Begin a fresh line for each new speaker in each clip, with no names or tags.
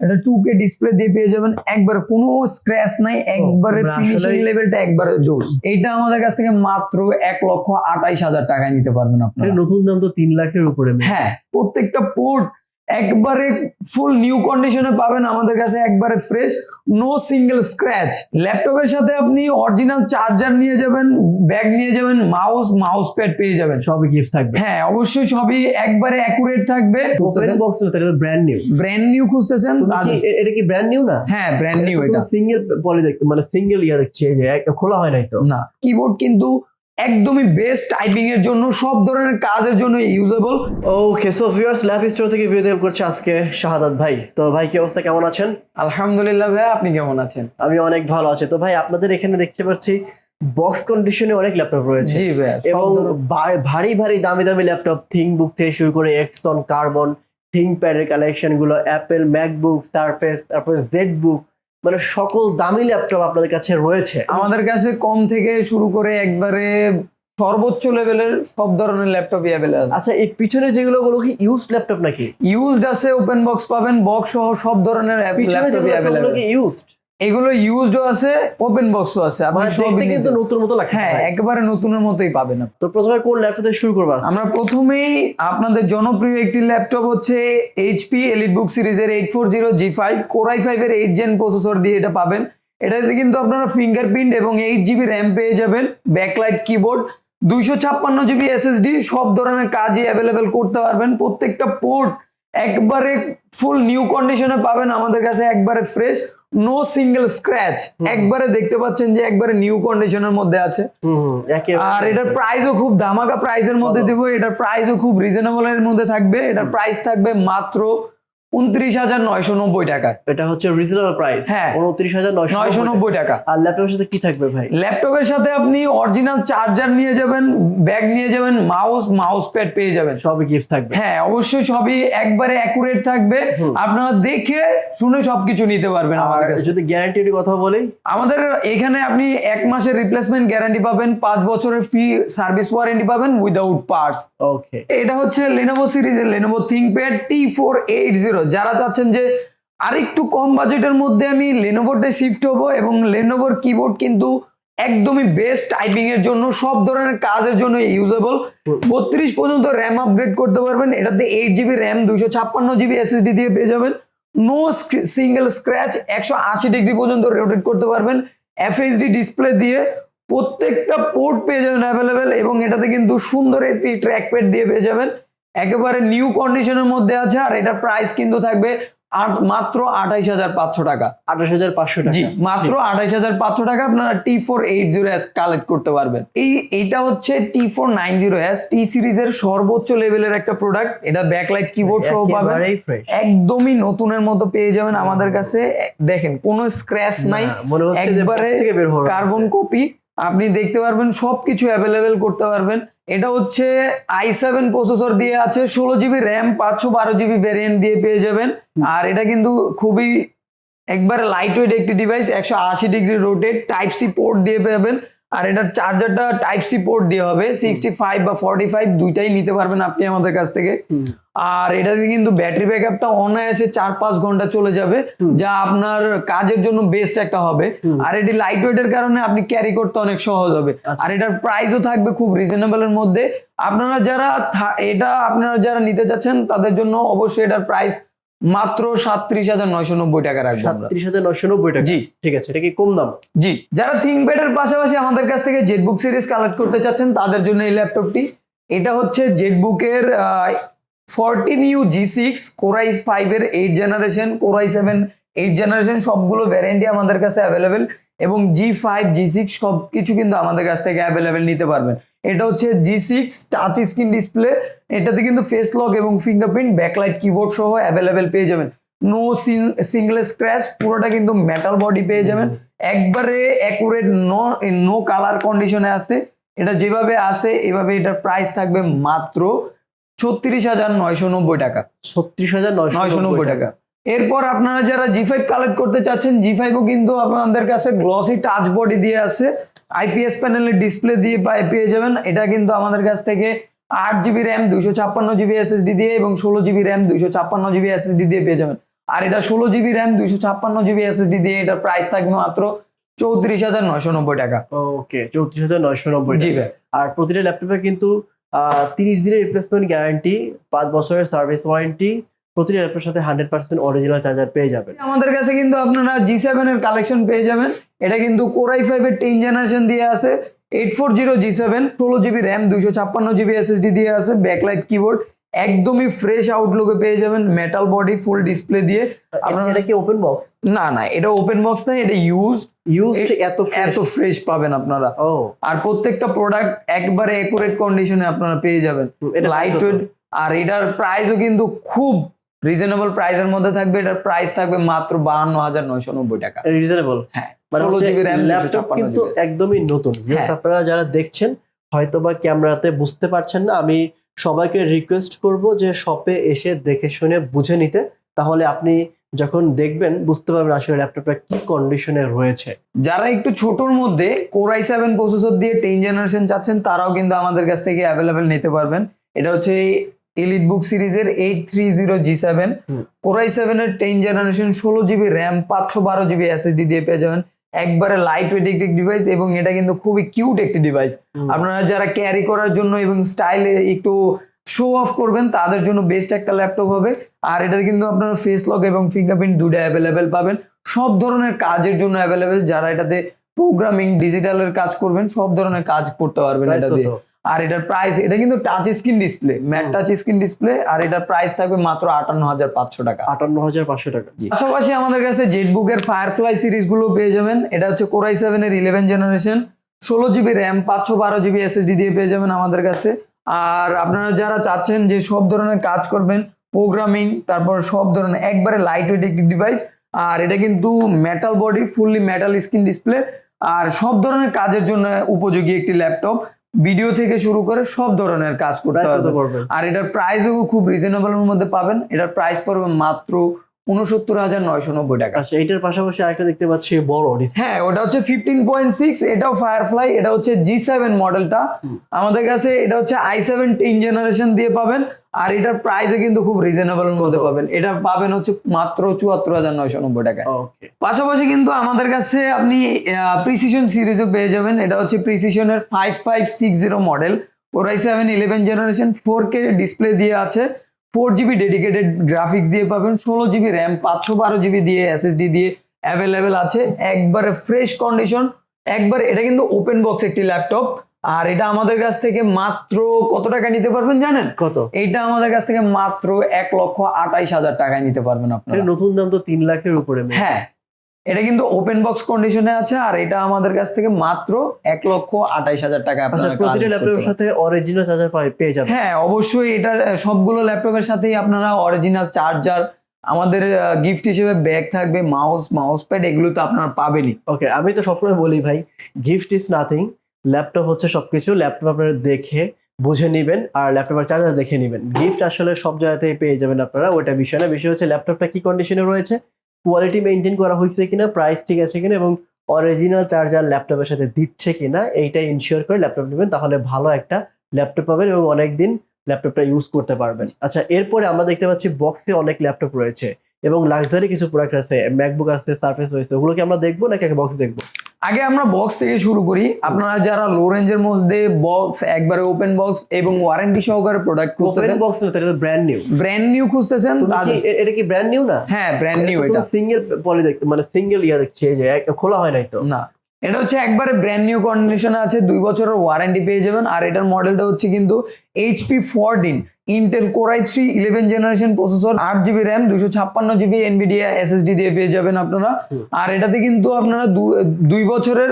এটা টু কে ডিসপ্লে দিয়ে পেয়ে যাবেন একবার কোনো স্ক্র্যাচ নাই একবারে ফিনিশিং লেভেলটা একবারে জোস। এটা আমাদের কাছ থেকে মাত্র এক লক্ষ আঠাইশ হাজার টাকায় নিতে পারবেন আপনারা।
নতুন দাম তো তিন লাখের উপরে
হ্যাঁ প্রত্যেকটা পোর্ট একবারে ফুল নিউ কন্ডিশনে পাবেন আমাদের কাছে একবারে ফ্রেশ নো সিঙ্গেল স্ক্র্যাচ ল্যাপটপের সাথে আপনি অরিজিনাল চার্জার নিয়ে যাবেন ব্যাগ নিয়ে যাবেন মাউস মাউস প্যাড পেয়ে যাবেন।
সবই গিফট থাকবে।
হ্যাঁ অবশ্যই সবই একবারে অ্যাকুরেট থাকবে।
ওপেন বক্স না এটা ব্র্যান্ড নিউ
ব্র্যান্ড নিউ খুঁজতেছেন
এটা কি ব্র্যান্ড নিউ না?
হ্যাঁ ব্র্যান্ড নিউ এটা।
সিঙ্গেল পলি দেখতে মানে সিঙ্গেল ইয়া দেখছি যে খোলা হয় নাই তো?
না কিবোর্ড কিন্তু একদমই বেস্ট টাইপিং এর জন্য সব ধরনের কাজের জন্য usable
okay so viewers lab store থেকে ভিডিও হেল্প করছে আজকে শাহাদাত ভাই। তো ভাই কি অবস্থা? কেমন আছেন?
আলহামদুলিল্লাহ ভাই আপনি কেমন আছেন?
আমি অনেক ভালো আছি। তো ভাই আপনাদের এখানে দেখতে পাচ্ছি বক্স কন্ডিশনে অনেক ল্যাপটপ রয়েছে।
জি ভাই
এবং ভারী ভারী দামি দামি ল্যাপটপ থিং বুক থেকে শুরু করে এক্সন কার্বন থিং প্যাডের কালেকশনগুলো অ্যাপেল ম্যাকবুক সারফেস তারপরে জেড বুক মানে সকল দামি ল্যাপটপ আপনাদের কাছে রয়েছে।
আমাদের কাছে কম থেকে শুরু করে একবারে সর্বোচ্চ লেভেলের সব ধরনের ল্যাপটপ অ্যাভেলেবল আছে।
আচ্ছা এই পিছনে যেগুলো বলো কি ইউজ ল্যাপটপ নাকি?
ইউজড আছে ওপেন বক্স পাবেন বক্স সহ সব ধরনের ল্যাপটপ অ্যাভেলেবল
ইউজড
এগুলো ইউজডও আছে ওপেন বক্সও আছে আপনি
মানে
সবই
কিন্তু নতুন মতো লাগছে
হ্যাঁ। একেবারে নতুনের মতোই পাবেন আপনি।
তো প্রথমে কোন ল্যাপটপ থেকে শুরু করব?
আমরা প্রথমেই আপনাদের জনপ্রিয় একটি ল্যাপটপ হচ্ছে এইচপি এলিট বুক সিরিজের eight four zero G five core i ফাইভের এইট জেন প্রসেসর দিয়ে এটা পাবেন এটাতে কিন্তু আপনারা ফিঙ্গারপ্রিন্ট এবং এইট জিবি র্যাম পেয়ে যাবেন ব্যাকলাইট কিবোর্ড দুইশো ছাপ্পান্ন জিবি এসএসডি সব ধরনের কাজই অ্যাভেলেবেল করতে পারবেন প্রত্যেকটা পোর্ট একবারে ফুল নিউ কন্ডিশনে পাবেন আমাদের কাছে একবারে ফ্রেশ নো সিঙ্গেল স্ক্র্যাচ একবারে দেখতে পাচ্ছেন যে একবারে নিউ কন্ডিশনের মধ্যে আছে।
হুম হুম
আর এটার প্রাইসও খুব ধামাকা প্রাইসের মধ্যে
দিব
দেবো এটার প্রাইসও খুব রিজনেবল এর মধ্যে থাকবে এটার প্রাইস থাকবে মাত্র উনত্রিশ হাজার নয়শো নব্বই টাকা।
এটা হচ্ছে রিজনেবল প্রাইস
হ্যাঁ।
উনত্রিশ হাজার
নয়শো নব্বই টাকা।
আর ল্যাপটপের সাথে কি থাকবে ভাই?
ল্যাপটপের সাথে আপনি অরিজিনাল চার্জার নিয়ে যাবেন ব্যাগ নিয়ে যাবেন মাউস মাউস প্যাড পেয়ে যাবেন।
সবই গিফট থাকবে।
হ্যাঁ অবশ্যই সবই একবারে অ্যাকুরেট থাকবে। আপনারা দেখে শুনে সবকিছু নিতে পারবেন
আর
আমাদের কাছে।
যদি গ্যারান্টির কথা বলি?
আমাদের এখানে আপনি এক মাসের রিপ্লেসমেন্ট গ্যারান্টি পাবেন পাঁচ বছরের ফ্রি সার্ভিস ওয়ারেন্টি পাবেন উইদাউট পার্টস
ওকে
এটা হচ্ছে লেনোভো সিরিজের Lenovo ThinkPad T four eight zero যারা চাচ্ছেন যে আরেকটু কম বাজেটের মধ্যে আমি লেনোভোতে শিফট হব এবং লেনোভোর কিবোর্ড কিন্তু একদমই বেস্ট টাইপিং এর জন্য, সব ধরনের কাজের জন্য ইউজেবল বত্রিশ পর্যন্ত র্যাম আপগ্রেড করতে পারবেন, এটাতে এইট জিবি র্যাম দুইশো ছাপ্পান্ন জিবি এসএসডি দিয়ে পেয়ে যাবেন। নো সিঙ্গেল স্ক্র্যাচ একশো আশি ডিগ্রি পর্যন্ত রোটেট করতে পারবেন। এফএইচডি ডিসপ্লে দিয়ে প্রত্যেকটা পোর্ট পেয়ে যাবেন অ্যাভেলেবেল এবং এটাতে কিন্তু সুন্দর একটি ট্র্যাক ট্র্যাকপ্যাড দিয়ে পেয়ে যাবেন। একেবারে নিউ কন্ডিশনের মধ্যে আছে আর এটার প্রাইস কিন্তু থাকবে মাত্র আঠাইশ হাজার পাঁচশো টাকা।
আঠাশ হাজার পাঁচশো
জি মাত্র আঠাইশ হাজার পাঁচশো টাকা আপনারা T four eight zero S collect করতে পারবেন। এই এইটা হচ্ছে T four nine zero S T সিরিজের সর্বোচ্চ লেভেলের একটা প্রোডাক্ট এটা ব্যাকলাইট কিবোর্ড সহ পাবেন। একদমই নতুনের মতো পেয়ে যাবেন আমাদের কাছে। দেখেন কোনো স্ক্র্যাচ নাই। একবারে কার্বন কপি আপনি দেখতে পারবেন সবকিছু অ্যাভেলেবেল করতে পারবেন। এটা হচ্ছে আই সেভেন প্রসেসর দিয়ে আছে, ষোলো জিবি র্যাম পাঁচশো বারো জিবি ভ্যারিয়েন্ট দিয়ে পেয়ে যাবেন। আর এটা কিন্তু খুবই একবার লাইট ওয়েট একটি ডিভাইস একশো আশি degree rotate type C port দিয়ে পাবেন। আর এটার চার্জারটা টাইপ সি পোর্ট দিয়ে হবে সিক্সটি ফাইভ বা ফর্টি ফাইভ দুইটাই নিতে পারবেন আপনি আমাদের কাছ থেকে। আর এটাতে কিন্তু ব্যাটারি ব্যাকআপটা অনায়াসে চার পাঁচ ঘণ্টা চলে যাবে যা আপনার কাজের জন্য বেস্ট একটা হবে। আর এটি লাইট ওয়েটের কারণে আপনি ক্যারি করতে অনেক সহজ হবে।
আচ্ছা।
আর এটার প্রাইসও থাকবে খুব রিজনেবল এর মধ্যে। আপনারা যারা এটা আপনারা যারা নিতে চাচ্ছেন তাদের জন্য অবশ্যই এটার প্রাইস মাত্র সাতত্রিশ হাজার নয়শো নব্বই টাকা রাখব
সাতত্রিশ হাজার নয়শো নব্বই টাকা।
জি।
ঠিক আছে এটা কি কম দাম?
জি। যারা থিংকপ্যাডের পাশাপাশি আমাদের কাছ থেকে জেটবুক সিরিজ কালেক্ট করতে চাচ্ছেন তাদের জন্য এই ল্যাপটপটি এটা হচ্ছে জেটবুকের fourteen U G six core i ফাইভের eight generation core i seven eight generation সবগুলো ভ্যারিয়েন্টই আমাদের কাছে অ্যাভেলেবেল এবং জি ফাইভ জি সিক্স সব কিছু কিন্তু আমাদের কাছ থেকে অ্যাভেলেবেল নিতে পারবেন। এটা হচ্ছে G six touch screen display এটাতে কিন্তু ফেস লক এবং ফিঙ্গারপ্রিন্ট ব্যাকলাইট কিবোর্ড সহ অ্যাভেলেবেল পেয়ে যাবেন। নো সিঙ্গেল স্ক্র্যাচ পুরোটা কিন্তু মেটাল বডি পেয়ে যাবেন। একবারে অ্যাকুরেট নো নো কালার কন্ডিশনে আছে। এটা যেভাবে আসে এভাবে এটার প্রাইস থাকবে মাত্র ছত্রিশ হাজার নয়শো নব্বই টাকা।
ছত্রিশ হাজার
নয়শো নব্বই টাকা। এরপর আপনারা যারা জি ফাইভ কালেক্ট করতে চাচ্ছেন জি ফাইভও কিন্তু আপনাদের কাছে গ্লসি টাচ বডি দিয়ে আছে। আইপিএস প্যানেলের ডিসপ্লে দিয়ে পেয়ে যাবেন। এটা কিন্তু আমাদের কাছ থেকে আট জিবি র্যাম দুইশো ছাপ্পান্ন জিবি এসএসডি দিয়ে এবং ষোলো জিবি র্যাম দুইশো ছাপ্পান্ন জিবি এসএসডি দিয়ে পেয়ে যাবেন। আর এটা ষোলো জিবি র্যাম দুইশো ছাপ্পান্ন জিবি এসএসডি দিয়ে এটার প্রাইস থাকবে মাত্র চৌত্রিশ হাজার নয়শো নব্বই টাকা।
ওকে চৌত্রিশ হাজার নয়শো নব্বই
জি ভাই।
আর প্রতিটা ল্যাপটপে কিন্তু তিরিশ দিনের রিপ্লেসমেন্ট গ্যারান্টি পাঁচ বছরের সার্ভিস ওয়ারেন্টি প্রতিটা ল্যাপটপের সাথে হান্ড্রেড পার্সেন্ট অরিজিনাল চার্জার পেয়ে যাবেন।
আমাদের কাছে কিন্তু আপনারা জি সেভেন এর কালেকশন পেয়ে যাবেন। এটা কিন্তু কোরাই ফাইভ এর টেন জেনারেশন দিয়ে আছে। Eight four zero G seven ষোলো জিবি র্যাম দুইশো ছাপ্পান্ন জিবি এসএসডি দিয়ে আছে ব্যাকলাইট কিবোর্ড একদমই ফ্রেশ আউটলুকে পেয়ে যাবেন মেটাল বডি ফুল ডিসপ্লে দিয়ে। আপনারা-
এটা কি ওপেন বক্স
না না এটা ওপেন বক্স না এটা ইউজ
এত
এত ফ্রেশ পাবেন আপনারা।
ও।
আর প্রত্যেকটা প্রোডাক্ট একবারে একুরেট কন্ডিশনে আপনারা পেয়ে যাবেন।
এটা
লাইট ওয়েট আর এটার প্রাইসও কিন্তু খুব রিজনেবল প্রাইসের মধ্যে থাকবে। এটার প্রাইস থাকবে মাত্র বাহান্ন হাজার নয়শো নব্বই টাকা।
রিজনেবল
হ্যাঁ।
মানে ল্যাপটপ কিন্তু একদমই নতুন।
হ্যাঁ।
আপনারা যারা দেখছেন হয়তো বা ক্যামেরাতে বুঝতে পারছেন না আমি সবাইকে রিকোয়েস্ট করব যে শপে এসে দেখে শুনে বুঝে নিতে। তাহলে আপনি যখন দেখবেন বুঝতে পারবেন আসলে ল্যাপটপটা কি কন্ডিশনে রয়েছে।
যারা একটু ছোটর মধ্যে কোরাই সেভেন প্রসেসর দিয়ে টেন জেনারেশন চাচ্ছেন তারাও কিন্তু আমাদের কাছ থেকে অ্যাভেলেবেল নিতে পারবেন। এটা হচ্ছে এলিট বুক সিরিজের eight three zero G seven. Core i সেভেনের টেন জেনারেশন ষোলো জিবি র্যাম পাঁচশো বারো জিবি এসএসডি দিয়ে পেয়ে যাবেন। একবারে লাইট ওয়েট একটি ডিভাইস এবং এটা কিন্তু খুবই কিউট একটি ডিভাইস আপনারা যারা ক্যারি করার জন্য এবং স্টাইলে একটু শো অফ করবেন তাদের জন্য বেস্ট একটা ল্যাপটপ হবে। আর এটাতে কিন্তু আপনারা ফেস লক এবং ফিঙ্গারপ্রিন্ট দুটো অ্যাভেলেবেল পাবেন। সব ধরনের কাজের জন্য অ্যাভেলেবেল যারা এটাতে প্রোগ্রামিং ডিজিটালের কাজ করবেন সব ধরনের কাজ করতে পারবেন এটা দিয়ে? আর এটার প্রাইস এটা কিন্তু touch screen display matte touch screen display আর এটার প্রাইস থাকবে মাত্র আটান্ন হাজার পাঁচশো টাকা।
আটান্ন হাজার পাঁচশো টাকা।
পাশাপাশি আমাদের কাছে জেটবুকের ফায়ারফ্লাই সিরিজগুলো পেয়ে যাবেন। এটা হচ্ছে কোরাই সেভেন এর ইলেভেন জেনারেশন ষোলো জিবি র্যাম পাঁচশো বারো জিবি এসএসডি দিয়ে পেয়ে যাবেন আমাদের কাছে। আর আপনারা যারা চাচ্ছেন যে সব ধরনের কাজ করবেন প্রোগ্রামিং তারপর সব ধরনের একবারে লাইট ওয়েট একটি ডিভাইস আর এটা কিন্তু metal body fully metal screen display আর সব ধরনের কাজের জন্য উপযোগী একটি ল্যাপটপ ভিডিও থেকে শুরু করে সব ধরনের কাজ করতে পারবেন। আর এটার প্রাইসও খুব রিজনেবলের মধ্যে পাবেন। এটার প্রাইস পড়বে মাত্র উনসত্তর হাজার নয়শো নব্বই টাকা।
আচ্ছা এটার পাশাপাশি আরেকটা দেখতে পাচ্ছি বড়।
হ্যাঁ ওটা হচ্ছে ফিফটিন পয়েন্ট সিক্স এটাও ফায়ারফ্লাই এটা হচ্ছে জি সেভেন মডেলটা। আমাদের কাছে এটা হচ্ছে আই সেভেন টেন জেনারেশন দিয়ে পাবেন আর এটার প্রাইসে কিন্তু খুব রিজনেবল মধ্যে পাবেন। এটা পাবেন হচ্ছে মাত্র চুয়াত্তর হাজার নয়শো নব্বই টাকায়। পাশাপাশি কিন্তু আমাদের কাছে আপনি প্রিসিশন সিরিজও পেয়ে যাবেন। এটা হচ্ছে প্রিসিশনের five five six zero model ওরাই seven eleven generation four K display দিয়ে আছে। ফোর জিবি ডেডিকেটেড গ্রাফিক্স দিয়ে পাবেন ষোলো জিবি র্যাম পাঁচশো বারো জিবি দিয়ে এসএসডি দিয়ে অ্যাভেলেবেল আছে। একবারে ফ্রেশ কন্ডিশন একবার এটা কিন্তু ওপেন বক্স একটি ল্যাপটপ আর এটা আমাদের কাছ থেকে মাত্র কত টাকা নিতে পারবেন জানেন?
কত?
এটা আমাদের কাছ থেকে মাত্র এক লক্ষ আটাইশ হাজার টাকায় নিতে পারবেন আপনারা।
নতুন দাম তো তিন লাখের উপরে
হ্যাঁ এটা কিন্তু ওপেন বক্স কন্ডিশনে আছে আর এটা আমাদের কাছ থেকে মাত্র এক লক্ষ আঠাইশ হাজার টাকা
আচ্ছা প্রতিটা ল্যাপটপের সাথে অরিজিনাল চার্জার পেয়ে যাবেন।
হ্যাঁ অবশ্যই এটা সবগুলো ল্যাপটপের সাথেই আপনারা অরিজিনাল চার্জার আমাদের গিফট হিসেবে ব্যাগ থাকবে মাউস মাউস প্যাড এগুলো তো আপনারা পাবেনই।
ওকে আমি তো সবসময় বলি ভাই গিফট ইজ নাথিং ল্যাপটপ হচ্ছে সবকিছু ল্যাপটপ আপনারা দেখে বুঝে নেবেন আর ল্যাপটপের চার্জার দেখে নেবেন। গিফট আসলে সব জায়গাতেই পেয়ে যাবেন আপনারা ওটা বিষয় না। বিষয় হচ্ছে ল্যাপটপটা কি কন্ডিশনে রয়েছে? কোয়ালিটি মেনটেন করা হয়েছে কিনা প্রাইস ঠিক আছে কিনা এবং অরিজিনাল চার্জার ল্যাপটপের সাথে দিচ্ছে কিনা এইটা ইনশিওর করে ল্যাপটপ নেবেন, তাহলে ভালো একটা ল্যাপটপ পাবেন এবং অনেকদিন ল্যাপটপটা ইউজ করতে পারবেন। আচ্ছা এরপরে আমরা দেখতে পাচ্ছি বক্সে অনেক ল্যাপটপ রয়েছে এবং লাক্সারি কিছু প্রোডাক্ট আছে ম্যাকবুক আছে সার্ফেস রয়েছে ওগুলোকে আমরা দেখব নাকি একটা বক্স দেখব?
আগে আমরা বক্স থেকে শুরু করি। আপনারা যারা লো রেঞ্জের মধ্যে বক্স একবারে ওপেন বক্স এবং ওয়ারেন্টি সহকারে প্রোডাক্ট
ওপেন
খুঁজতেছেন
বক্স না এটা ব্র্যান্ড নিউ
ব্র্যান্ড নিউ খুঁজতেছেন
এটা কি ব্র্যান্ড নিউ না?
হ্যাঁ ব্র্যান্ড নিউ এটা।
সিঙ্গেল পলি দেখতে মানে সিঙ্গেল ইয়া দেখছে যে খোলা হয় নাই তো।
না। এটা হচ্ছে একবারে ব্র্যান্ড নিউ কন্ডিশনে আছে দুই বছরের ওয়ারেন্টি পেয়ে যাবেন। আর এটার মডেলটা হচ্ছে কিন্তু HP fourteen Intel core i three eleven generation processor আট জিবি র্যাম দুশো ছাপ্পান্ন জিবি এনবিডিয়া এসএসডি দিয়ে পেয়ে যাবেন আপনারা। আর এটাতে কিন্তু আপনারা দুই বছরের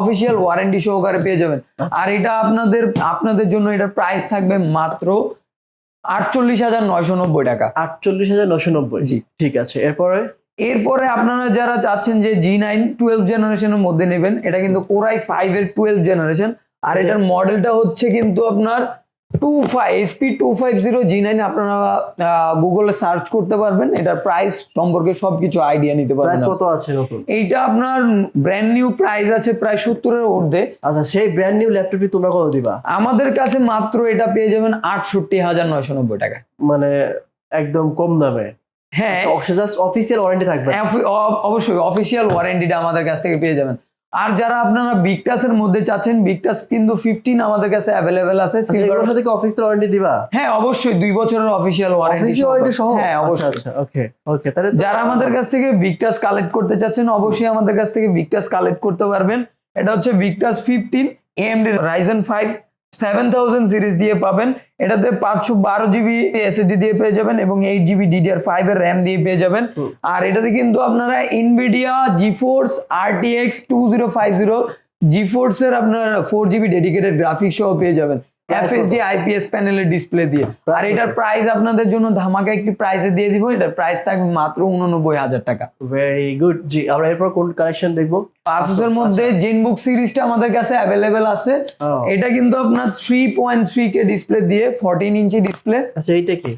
অফিসিয়াল ওয়ারেন্টি সহকারে পেয়ে যাবেন। আর এটা আপনাদের আপনাদের জন্য এটার প্রাইস থাকবে মাত্র আটচল্লিশ হাজার নয়শো নব্বই টাকা।
আটচল্লিশ হাজার নয়শো নব্বই।
জি।
ঠিক আছে এরপরে?
এরপরে আপনারা যারা চাচ্ছেন যে জি নাইন টুয়েলভ জেনারেশনের মধ্যে নেবেন এটা কিন্তু কোরাই ফাইভ এর টুয়েলভ জেনারেশন আর এটার মডেলটা হচ্ছে কিন্তু আপনার two five SP two five zero G nine আপনারা গুগলে সার্চ করতে পারবেন এটার প্রাইস সম্পর্কে সবকিছু আইডিয়া নিতে পারবেন
কত আছে নতুন?
এইটা আপনার ব্র্যান্ড নিউ প্রাইস আছে প্রায় সত্তরের ঊর্ধ্বে।
আচ্ছা সেই ব্র্যান্ড নিউ ল্যাপটপটি তোমরা কত দিবা?
আমাদের কাছে মাত্র এটা পেয়ে যাবেন আটষট্টি হাজার নয়শো নব্বই টাকা।
মানে একদম কম দামে।
হ্যাঁ।
জাস্ট অফিসিয়াল ওয়ারেন্টি থাকবে।
অবশ্যই অফিসিয়াল ওয়ারেন্টিটা আমাদের কাছ থেকে পেয়ে যাবেন। আর যারা আপনারা বিগটাসের মধ্যে চাচ্ছেন বিগটাস কিন্তু ফিফটিন আমাদের কাছে অ্যাভেলেবেল আছে
আচ্ছা,
সিলভার
এগুলোর সাথে কি অফিসিয়াল ওয়ারেন্টি দিবা?
হ্যাঁ অবশ্যই দুই বছরের অফিসিয়াল ওয়ারেন্টি
ওয়ারেন্টি সহ।
হ্যাঁ
আচ্ছা
অবশ্যই।
আচ্ছা ওকে ওকে তাহলে
যারা আমাদের কাছ থেকে ভিক্টাস কালেক্ট করতে চাচ্ছেন অবশ্যই আমাদের কাছ থেকে ভিক্টাস কালেক্ট করতে পারবেন। এটা হচ্ছে Victus fifteen AMD Ryzen five seven thousand series দিয়ে পাবেন। এটাতে পাঁচশো বারো জিবি এসএসডি দিয়ে পেয়ে যাবেন এবং এইট জিবি ডিডিআর ফাইভ এর র্যাম দিয়ে পেয়ে যাবেন। আর এটাতে কিন্তু আপনারা Nvidia GeForce RTX two zero five zero GeForce এর আপনার ফোর জিবি ডেডিকেটেড গ্রাফিক্স সহ পেয়ে যাবেন? এফএসডি আইপিএস প্যানেলের ডিসপ্লে দিয়ে। আর এটার প্রাইস আপনাদের জন্য ধামাকা একটি প্রাইসে দিয়ে দিব। এটার প্রাইস থাকবে মাত্র উননব্বই হাজার টাকা।
ভেরি গুড জি আমরা এরপর কোন কালেকশন দেখব?
আসুসের মধ্যে জেনবুক সিরিজটা আমাদের কাছে অ্যাভেলেবেল আছে। এটা কিন্তু আপনার three point three K display দিয়ে ফোরটিন ইঞ্চি ডিসপ্লে
আচ্ছা এইটা কি?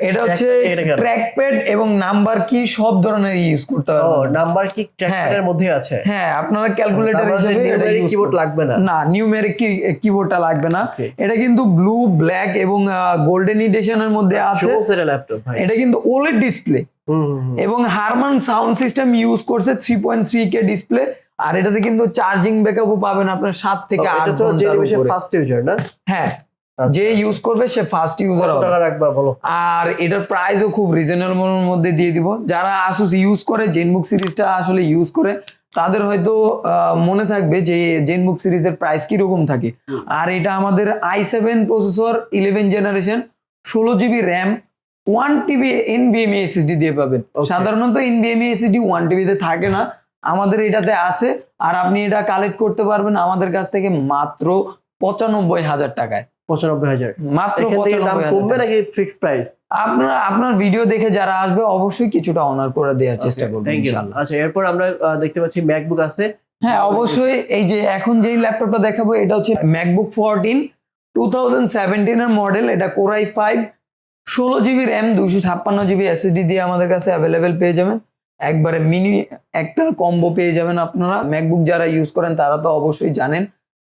এটা হচ্ছে
Trackpad এটা কেন?
ট্র্যাক প্যাড এবং নাম্বার কি সব ধরনের ইউজ করতে
ও
পারবেন।
নাম্বার কি ট্র্যাক্টরের মধ্যে আছে?
হ্যাঁ আপনারা ক্যালকুলেটর হিসেবে এটা
কিবোর্ড লাগবে না?
না নিউমেরিক কিবোর্ডটা লাগবে না। এটা কিন্তু ব্লু ব্ল্যাক এবং গোল্ডেন এডিশনের মধ্যে আছে।
এটা ল্যাপটপ ভাই।
এটা কিন্তু ওলেড ডিসপ্লে
হুম, হুম, হুম।
এবং হারমান সাউন্ড সিস্টেম ইউজ করছে three point three K display আর এটাতে কিন্তু চার্জিং ব্যাকআপও পাবেন আপনার সাত থেকে
ও,
আট
এটা তো
ঘণ্টার
জেনারেশন
উপরে।
ফার্স্ট ইউজার না?
হ্যাঁ। যে ইউজ করবে সে ফার্স্ট ইউজার হবে।
টাকা রাখবা বলো?
আর এটার প্রাইসও খুব রিজনেবল মধ্যে দিয়ে দিব। যারা আসুস ইউজ করে জেনবুক সিরিজটা আসলে ইউজ করে তাদের হয়তো মনে থাকবে যে জেনবুক সিরিজের প্রাইস কীরকম থাকে। আর এটা আমাদের i seven processor eleven generation ষোলো GB RAM one TB NVMe SSD দিয়ে পাবেন. সাধারণত এনভিএমই এসএসডি ওয়ান টিবিতে থাকে না। আমাদের এটাতে আছে। আর আপনি এটা কালেক্ট করতে পারবেন আমাদের কাছ থেকে মাত্র পঁচানব্বই হাজার টাকায়।
পঁচানব্বই হাজার।
মাত্র
দাম কমবে। নাকি ফিক্স প্রাইস
আপনার আপনার ভিডিও দেখে যারা আসবে অবশ্যই কিছুটা অনার করে দেওয়ার চেষ্টা করব ইনশাআল্লাহ
আচ্ছা এরপর আমরা দেখতে পাচ্ছি ম্যাকবুক আছে।
হ্যাঁ অবশ্যই এই যে এখন যেই ল্যাপটপটা দেখাবো এটা হচ্ছে ম্যাকবুক ফোরটিন টু থাউজেন্ড সেভেন্টিনের মডেল এটা কোরাই ফাইভ ষোলো জিবি র্যাম দুশো ছাপ্পান্ন জিবি এসএসডি দিয়ে আমাদের কাছে অ্যাভেলেবেল পেয়ে যাবেন। একবারে মিনি একটা কম্বো পেয়ে যাবেন আপনারা। ম্যাকবুক যারা ইউজ করেন তারা তো অবশ্যই জানেন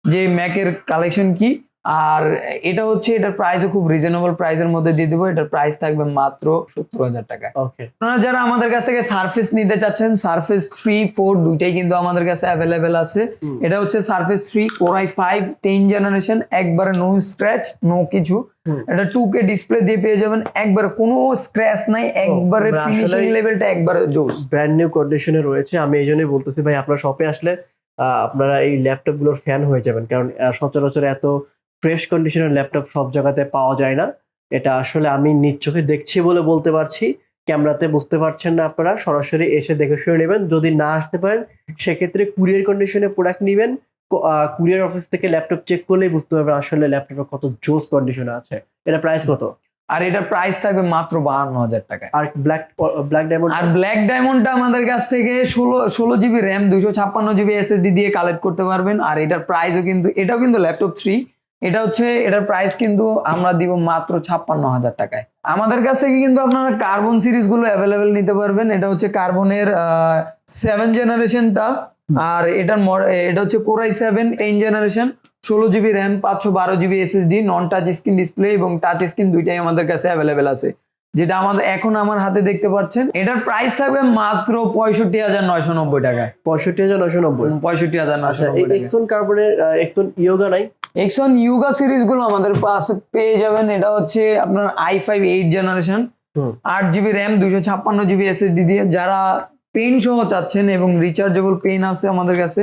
যে ম্যাকের কালেকশন কি। আর এটা হচ্ছে এটার প্রাইসও খুব রিজনেবল প্রাইসের মধ্যে দিয়ে দেবো। এটার প্রাইস থাকবে মাত্র সত্তর হাজার টাকা। আপনারা যারা আমাদের কাছ থেকে সার্ফেস নিতে চাচ্ছেন সার্ফেস থ্রি ফোর দুইটাই কিন্তু আমাদের কাছে অ্যাভেলেবেল আছে। এটা হচ্ছে Surface three core i five ten generation একবারে নো স্ক্র্যাচ নো কিছু। এটা টু কে ডিসপ্লে দিয়ে পেয়ে যাবেন। একবারে কোনো স্ক্র্যাচ নাই একবারে
মানে
ফিনিশিং লেভেলটা একবারে জোস
ব্র্যান্ড নিউ কন্ডিশনে রয়েছে। আমি এই জন্যই বলতেছি ভাই আপনার শপে আসলে আপনারা এই ল্যাপটপগুলোর ফ্যান হয়ে যাবেন। কারণ সচরাচর এত ফ্রেশ কন্ডিশনের ল্যাপটপ সব জায়গাতে পাওয়া যায় না। এটা আসলে আমি নিজ চোখে দেখছি বলে বলতে পারছি। ক্যামেরাতে বুঝতে পারছেন না আপনারা সরাসরি এসে দেখে শুনে নেবেন। যদি না আসতে পারেন সেক্ষেত্রে কুরিয়ার কন্ডিশনে প্রোডাক্ট নেবেন। কুরিয়ার অফিস থেকে ল্যাপটপ চেক করলেই বুঝতে পারবেন আসলে ল্যাপটপের কত জোস কন্ডিশনে আছে। এটা প্রাইস কত?
আর এটার প্রাইস থাকবে মাত্র বাহান্ন হাজার টাকা
আর ব্ল্যাক ব্ল্যাক ডায়মন্ড
আর ব্ল্যাক ডায়মন্ডটা আমাদের কাছ থেকে ষোলো ষোলো জিবি র্যাম দুশো ছাপ্পান্ন জিবি এসএসডি দিয়ে কালেক্ট করতে পারবেন। আর এটার প্রাইসও কিন্তু এটাও কিন্তু ল্যাপটপ থ্রি এটা হচ্ছে এটার প্রাইস কিন্তু আমরা দিব মাত্র ছাপ্পান্ন হাজার টাকায়। আমাদের কাছ থেকে কিন্তু আপনারা কার্বন সিরিজগুলো অ্যাভেলেবেল নিতে পারবেন। এটা হচ্ছে কার্বনের সেভেন জেনারেশনটা আর এটার এটা হচ্ছে core i seven ten generation ষোলো জিবি র্যাম পাঁচশো বারো GB SSD non touch screen display এবং টাচ স্ক্রিন দুইটাই আমাদের কাছে অ্যাভেলেবেল আছে। যেটা আমাদের এখন আমার হাতে দেখতে পাচ্ছেন। এটার প্রাইস থাকবে মাত্র পঁয়ষট্টি হাজার নয়শো নব্বই টাকায়।
পঁয়ষট্টি হাজার নয়শো নব্বই।
পঁয়ষট্টি হাজার নয়শো
আচ্ছা
নব্বই
এক্সন কার্বনের এক্সন ইয়োগা নাই?
এক্সন ইউগা সিরিজগুলো আমাদের পাশে পেয়ে যাবেন। এটা হচ্ছে আপনার আই ফাইভ এইট জেনারেশন। আট জিবি র্যাম দুশো ছাপ্পান্ন জিবি এসএসডি দিয়ে। যারা পেন সহ চাচ্ছেন এবং রিচার্জেবল পেন আছে আমাদের কাছে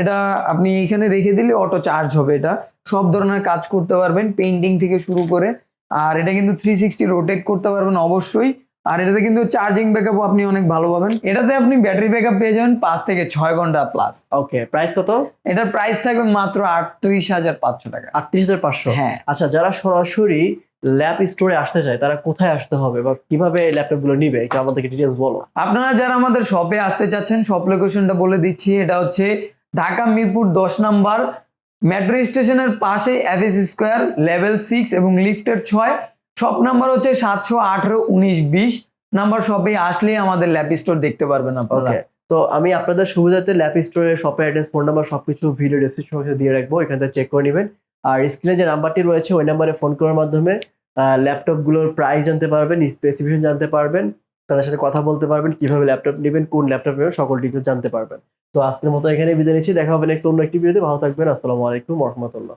এটা আপনি এখানে রেখে দিলে অটো চার্জ হবে এটা। সব ধরনের কাজ করতে পারবেন পেন্টিং থেকে শুরু করে। আর এটা কিন্তু থ্রি সিক্সটি রোটেট করতে পারবেন অবশ্যই। আর এটাতে কিন্তু চার্জিং ব্যাকআপও আপনি অনেক ভালো পাবেন। এটাতে আপনি ব্যাটারি ব্যাকআপ পেয়ে যাবেন পাঁচ থেকে ছয় ঘণ্টা প্লাস
ওকে প্রাইস কত?
এটার প্রাইস থাকবে মাত্র আটত্রিশ হাজার পাঁচশো টাকা।
আটত্রিশ হাজার পাঁচশো?
হ্যাঁ।
আচ্ছা যারা সরাসরি ল্যাব স্টোরে আসতে চায় তারা কোথায় আসতে হবে বা কীভাবে ল্যাপটপগুলো নিবে? এটা আমাদেরকে ডিটেলস বলো।
আপনারা যারা আমাদের শপে আসতে চাচ্ছেন শপ লোকেশনটা বলে দিচ্ছি এটা হচ্ছে ঢাকা মিরপুর দশ নাম্বার মেট্রো স্টেশনের পাশে অ্যাভিস স্কোয়ার লেভেল সিক্স এবং লিফটের ছয়। শপ নাম্বার হচ্ছে সাতশো আঠারো, উনিশ, বিশ। নাম্বার শপে আসলেই আমাদের ল্যাপ স্টোর দেখতে পারবেন আপনারা।
তো আমি আপনাদের সুবিধাতে ল্যাপ স্টোরের শপের অ্যাড্রেস ফোন নাম্বার সবকিছু ভিডিও ডেসক্রিপশন দিয়ে রাখব। এখান থেকে চেক করে নেবেন। আর স্ক্রিনে যে নাম্বারটি রয়েছে, ওই নাম্বারে ফোন করার মাধ্যমে ল্যাপটপগুলোর প্রাইস জানতে পারবেন স্পেসিফিকেশন জানতে পারবেন, তাদের সাথে কথা বলতে পারবেন, কীভাবে ল্যাপটপ নেবেন, কোন ল্যাপটপ নেবেন, সকল ডিটেলস জানতে পারবেন। তো আজকের মতো এখানে বিদায় নিচ্ছি। দেখা হবে নেক্সট অন্য একটি ভিডিওতে ভালো থাকবেন। আসসালামু আলাইকুম রহমতুল্লাহ।